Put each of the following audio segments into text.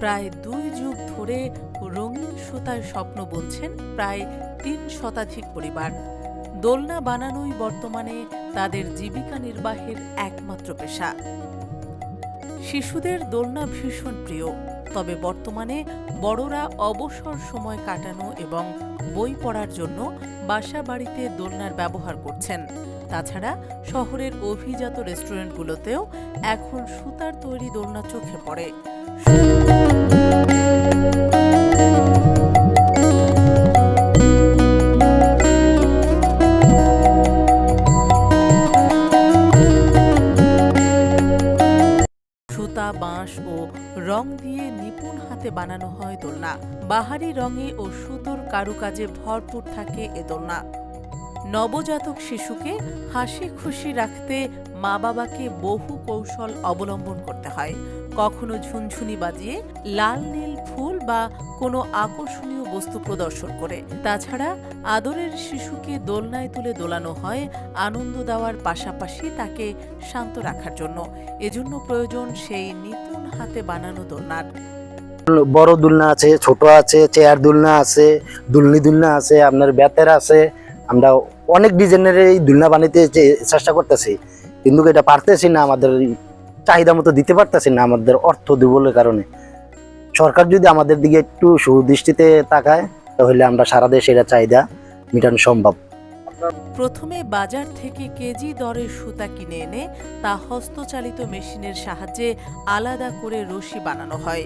প্রায় দুই যুগ ধরে রঙিন সুতায় স্বপ্ন বলছেন প্রায় তিন শতাধিক পরিবার। দোলনা বানানোই বর্তমানে তাদের জীবিকা নির্বাহের একমাত্র পেশা। শিশুদের দোলনা ভীষণ প্রিয়, তবে বর্তমানে বড়রা অবসর সময় কাটানো এবং বই পড়ার জন্য বাসা বাড়িতে দোলনার ব্যবহার করছেন। তাছাড়া শহরের অভিজাত রেস্টুরেন্টগুলোতেও এখন সুতার তৈরি দোলনা চোখে পড়ে। সুতা বাঁশ ও রং দিয়ে নিপুণ হাতে বানানো হয় দোলনা। বাহারি রঙে ও সুতোর কারুকাজে ভরপুর থাকে এ দোলনা। নবজাতক শিশুকে হাসি খুশি রাখতে মা বাবাকে বহু কৌশল অবলম্বন করতে হয়। কখনো ঝুনঝুনি বাজিয়ে লাল নীল ফুল বা কোনো আকর্ষণীয় বস্তু প্রদর্শন করে। তাছাড়া আদরের শিশুকে দোলনায় তুলে দোলানো হয়, আনন্দ দেওয়ার পাশাপাশি তাকে শান্ত রাখার জন্য। এজন্য প্রয়োজন সেই নিপুণ হাতে বানানো দোলনার। বড় দুলনা আছে, ছোট আছে, চেয়ার দুলনা আছে, দুলনি দুলনা আছে, আপনার বেতের আছে। আমরা অনেক ডিজাইনের এই দুলনা বানাইতে চেষ্টা করতেছি, কিন্তু এটা পারতেছি না, আমাদের চাহিদা মতো দিতে পারতেছি না, আমাদের অর্থ দুর্বলের কারণে। সরকার যদি আমাদের দিকে একটু সুদৃষ্টিতে তাকায়, তাহলে আমরা সারা দেশে এটা চাহিদা মেটানো সম্ভব। প্রথমে বাজার থেকে কেজি দরে সুতা কিনে এনে তা হস্তচালিত মেশিনের সাহায্যে আলাদা করে রশি বানানো হয়।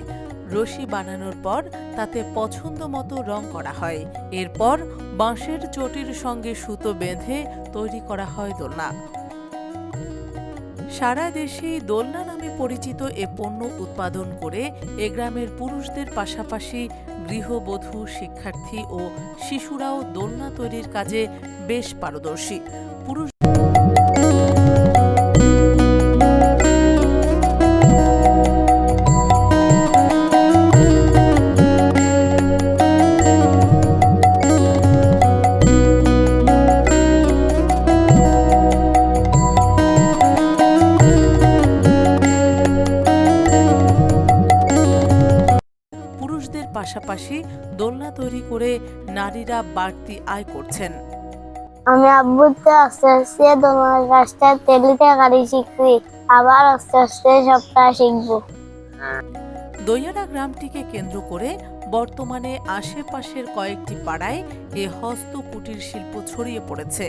রশি বানানোর পর তাতে পছন্দ মতো রং করা হয়। এরপর বাঁশের চটির সঙ্গে সুতো বেঁধে তৈরি করা হয় দোলনা। সারা দেশেই দোলনা পরিচিত এ পণ্য উৎপাদন করে এ গ্রামের পুরুষদের পাশাপাশি গৃহবধূ, শিক্ষার্থী ও শিশুরাও দোলনা তৈরির কাজে বেশ পারদর্শী। পুরুষ পাশাপাশি দোলনা তৈরি করে নারীরা বাড়তি আয় করছেন। আমি আব্বুতে আস্তে আস্তে তোমার কাছটা তেলিতে গাড়ি শিখছি আবার আস্তে আস্তে সবটা শিখব। দৈয়ারা গ্রামটিকে কেন্দ্র করে বর্তমানে আশেপাশের কয়েকটি পাড়ায় এ হস্ত কুটির শিল্প ছড়িয়ে পড়েছে।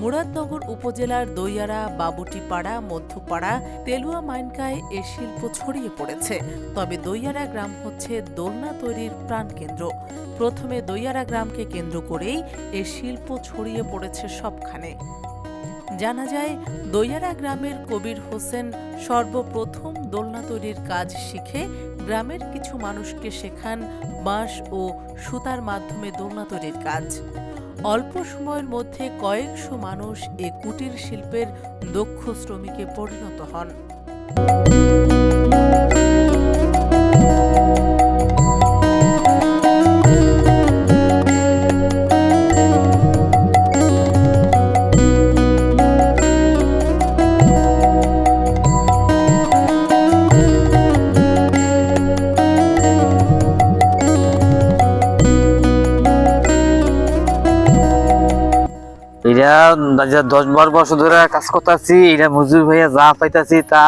মুরাদনগর উপজেলার দৈয়ারা বাবুটিপাড়া, মধ্যপাড়া, তেলুয়া মাইনকায় এ শিল্প ছড়িয়ে পড়েছে। তবে দৈয়ারা গ্রাম হচ্ছে দোলনা তৈরির প্রাণকেন্দ্র। প্রথমে দৈয়ারা গ্রামকে কেন্দ্র করেই এ শিল্প ছড়িয়ে পড়েছে সবখানে। জানা যায় দৈয়ারা গ্রামের কবির হোসেন সর্বপ্রথম দোলনা তৈরির কাজ শিখে গ্রামের কিছু মানুষকে শেখান বাঁশ ও সুতার মাধ্যমে দোলনা তৈরির কাজ। অল্প সময়ের মধ্যে কয়েকশো মানুষ এ কুটির শিল্পের দক্ষ শ্রমিকে পরিণত হন। এটা যা দশ বারো বছর ধরে কাজ করতেছি, এটা মজুর হয়ে যা পাইতাছি তা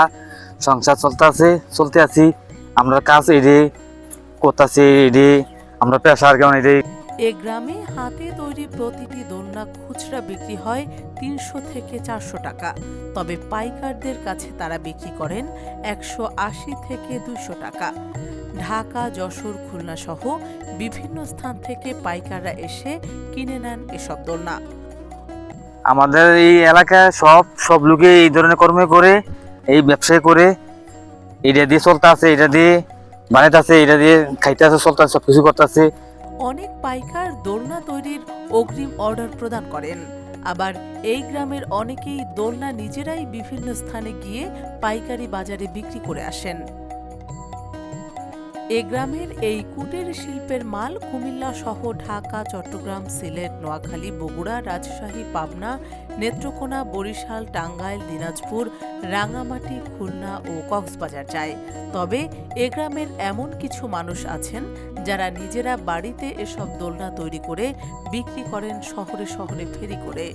সংসার চলতেছে, চলতে আছি। আমরা কাজ এডে করতেছি, এডে আমরা পেশার কেমন এডে। এ গ্রামে হাতে তৈরি প্রতিটি দোলনা খুচরা বিক্রি হয় তিনশো থেকে চারশো টাকা। তবে পাইকারদের কাছে তারা বিক্রি করেন একশো আশি থেকে দুশো টাকা। ঢাকা, যশোর খুলনা সহ বিভিন্ন স্থান থেকে পাইকাররা এসে কিনে নেন এসব দোলনা। আমাদের এই এলাকায় সব সব লোকে এই ধরনের কর্ম করে, এই ব্যবসায় করে। এটা দিয়ে চলতে আছে, এটা দিয়ে বানাইতেছে এটা দিয়ে খাইতে আছে, চলতে আছে সব কিছু করতেছে অনেক পাইকার দোলনা তৈরির অগ্রিম অর্ডার প্রদান করেন। আবার এই গ্রামের অনেকেই দোলনা নিজেরাই বিভিন্ন স্থানে গিয়ে পাইকারি বাজারে বিক্রি করে আসেন। এ গ্রামের এই কুটির শিল্পের মাল কুমিল্লা সহ ঢাকা, চট্টগ্রাম, সিলেট, নোয়াখালী, বগুড়া, রাজশাহী, পাবনা, নেত্রকোনা, বরিশাল, টাঙ্গাইল, দিনাজপুর, রাঙামাটি, খুলনা ও কক্সবাজার যায় তবে এ গ্রামের এমন কিছু মানুষ আছেন যারা নিজেরা বাড়িতে এসব দোলনা তৈরি করে বিক্রি করেন শহরে শহরে ফেরি করে।